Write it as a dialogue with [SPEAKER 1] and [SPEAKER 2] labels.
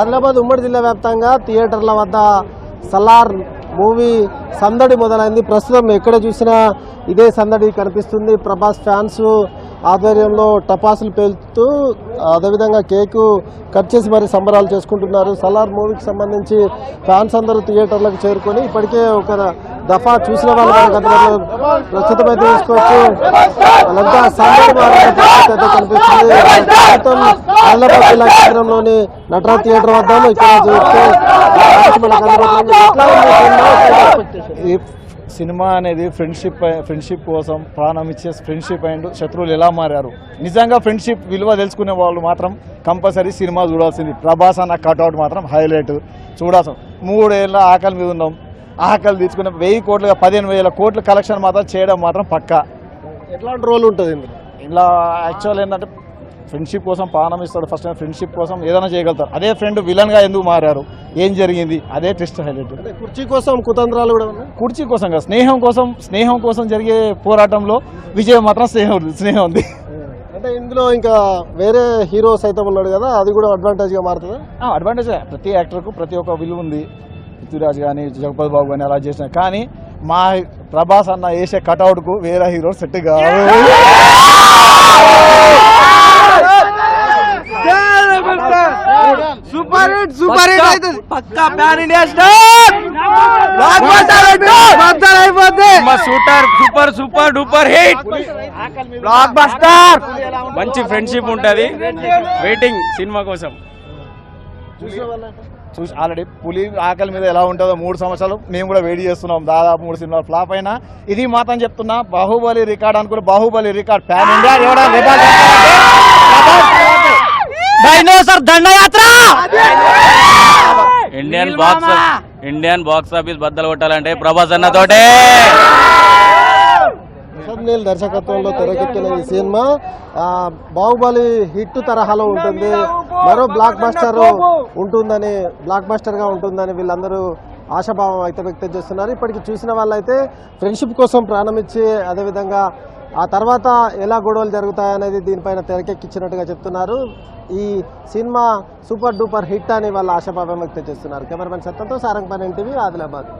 [SPEAKER 1] ఆదిలాబాద్ ఉమ్మడి జిల్లా వ్యాప్తంగా థియేటర్ల వద్ద సలార్ మూవీ సందడి మొదలైంది. ప్రస్తుతం ఎక్కడ చూసినా ఇదే సందడి కనిపిస్తుంది. ప్రభాస్ ఫ్యాన్స్ ఆధ్వర్యంలో టపాసులు పేలుతూ అదేవిధంగా కేకు కట్ చేసి మరి సంబరాలు చేసుకుంటున్నారు. సలార్ మూవీకి సంబంధించి ఫ్యాన్స్ అందరూ థియేటర్లకు చేరుకొని ఇప్పటికే ఒక దఫా చూసిన వాళ్ళు మనకు అందులో ప్రస్తుతం అయితే తీసుకోవచ్చు. వాళ్ళంతా కనిపిస్తుంది. ప్రస్తుతం ఆదిలాబాద్ జిల్లా కేంద్రంలోని నటరాజ్ థియేటర్ వద్ద ఇక్కడ చూస్తే
[SPEAKER 2] ఈ సినిమా అనేది ఫ్రెండ్షిప్ ఫ్రెండ్షిప్ కోసం ప్రాణం ఇచ్చే ఫ్రెండ్షిప్ అండ్ శత్రువులు ఎలా మారారు? నిజంగా ఫ్రెండ్షిప్ విలువ తెలుసుకునే వాళ్ళు మాత్రం కంపల్సరీ సినిమా చూడాల్సింది. ప్రభాస్ అన్న కట్అవుట్ మాత్రం హైలైట్. చూడాల్సిన మూడేళ్ళ ఆకలి మీద ఉన్నాం. ఆకలి తీసుకున్న వెయ్యి కోట్లుగా పదిహేను వేల కోట్ల కలెక్షన్ మాత్రం చేయడం మాత్రం పక్కా.
[SPEAKER 1] ఎట్లాంటి రోల్ ఉంటుంది ఇందులో?
[SPEAKER 2] ఇలా యాక్చువల్ ఏంటంటే ఫ్రెండ్షిప్ కోసం ప్రాణం ఇస్తాడు. ఫస్ట్ ఫ్రెండ్షిప్ కోసం ఏదైనా చేయగలుగుతారు అదే ఫ్రెండ్ విలన్గా ఎందుకు మారారు? ఏం జరిగింది? అదే టెస్ట్ హైలైట్
[SPEAKER 1] కుర్చీ కోసం కుతంత్రాలు కూడా ఉన్నాయి.
[SPEAKER 2] కుర్చీ కోసం కాదు స్నేహం కోసం స్నేహం కోసం జరిగే పోరాటంలో విజయం మాత్రం స్నేహం ఉంది స్నేహం ఉంది.
[SPEAKER 1] అంటే ఇందులో ఇంకా వేరే హీరో సైతం ఉన్నాడు కదా అది కూడా అడ్వాంటేజ్గా మారుతుంది?
[SPEAKER 2] అడ్వాంటేజ్ ప్రతి యాక్టర్కు ప్రతి ఒక్క విలువ ఉంది. పృథ్వీరాజ్ కానీ జగపతి బాబు కానీ అలా చేసిన. కానీ మా ప్రభాస్ అన్న వేసే కటౌట్కు వేరే హీరో సెట్ కాదు
[SPEAKER 3] సూపర్ హిట్ సూపర్ హిట్ అవుతుంది పక్కా pan India star blockbuster అయిపోద్ది
[SPEAKER 4] super super super duper hit
[SPEAKER 3] blockbuster
[SPEAKER 4] మంచి ఫ్రెండ్షిప్ ఉంటది. వెయిటింగ్ సినిమా కోసం.
[SPEAKER 2] చూసి ఆల్రెడీ పులి ఆకలి మీద ఎలా ఉంటుందో మూడు సంవత్సరాలు మేము కూడా వెయిట్ చేస్తున్నాం. దాదాపు మూడు సినిమాలు ఫ్లాప్ అయినా ఇది మాత్రం చెప్తున్నా బాహుబలి రికార్డ్ అనుకున్న Baahubali record pan India
[SPEAKER 3] dinosaur దండయాత్ర!
[SPEAKER 4] Indian box Indian box office బద్దలు కొట్టాలంటే ప్రభాస్ అన్న తోటే
[SPEAKER 1] ప్రసాద్ నీల్ దర్శకత్వంలో తెరకెక్కిన ఈ సినిమా బాహుబలి హిట్ తరహాలో ఉంటుంది. మరో బ్లాక్ బస్టర్ ఉంటుందని బ్లాక్ బస్టర్గా ఉంటుందని వీళ్ళందరూ ఆశాభావం అయితే వ్యక్తం చేస్తున్నారు. ఇప్పటికి చూసిన వాళ్ళైతే ఫ్రెండ్షిప్ కోసం ప్రాణం ఇచ్చి అదేవిధంగా ఆ తర్వాత ఎలా గొడవలు జరుగుతాయనేది దీనిపైన తెరకెక్కించినట్టుగా చెప్తున్నారు. ఈ సినిమా సూపర్ డూపర్ హిట్ అని వాళ్ళ ఆశాభావం వ్యక్తం చేస్తున్నారు. కెమెరామెన్ సత్తంతో సారంగ్ పని టీవీ ఆదిలాబాద్.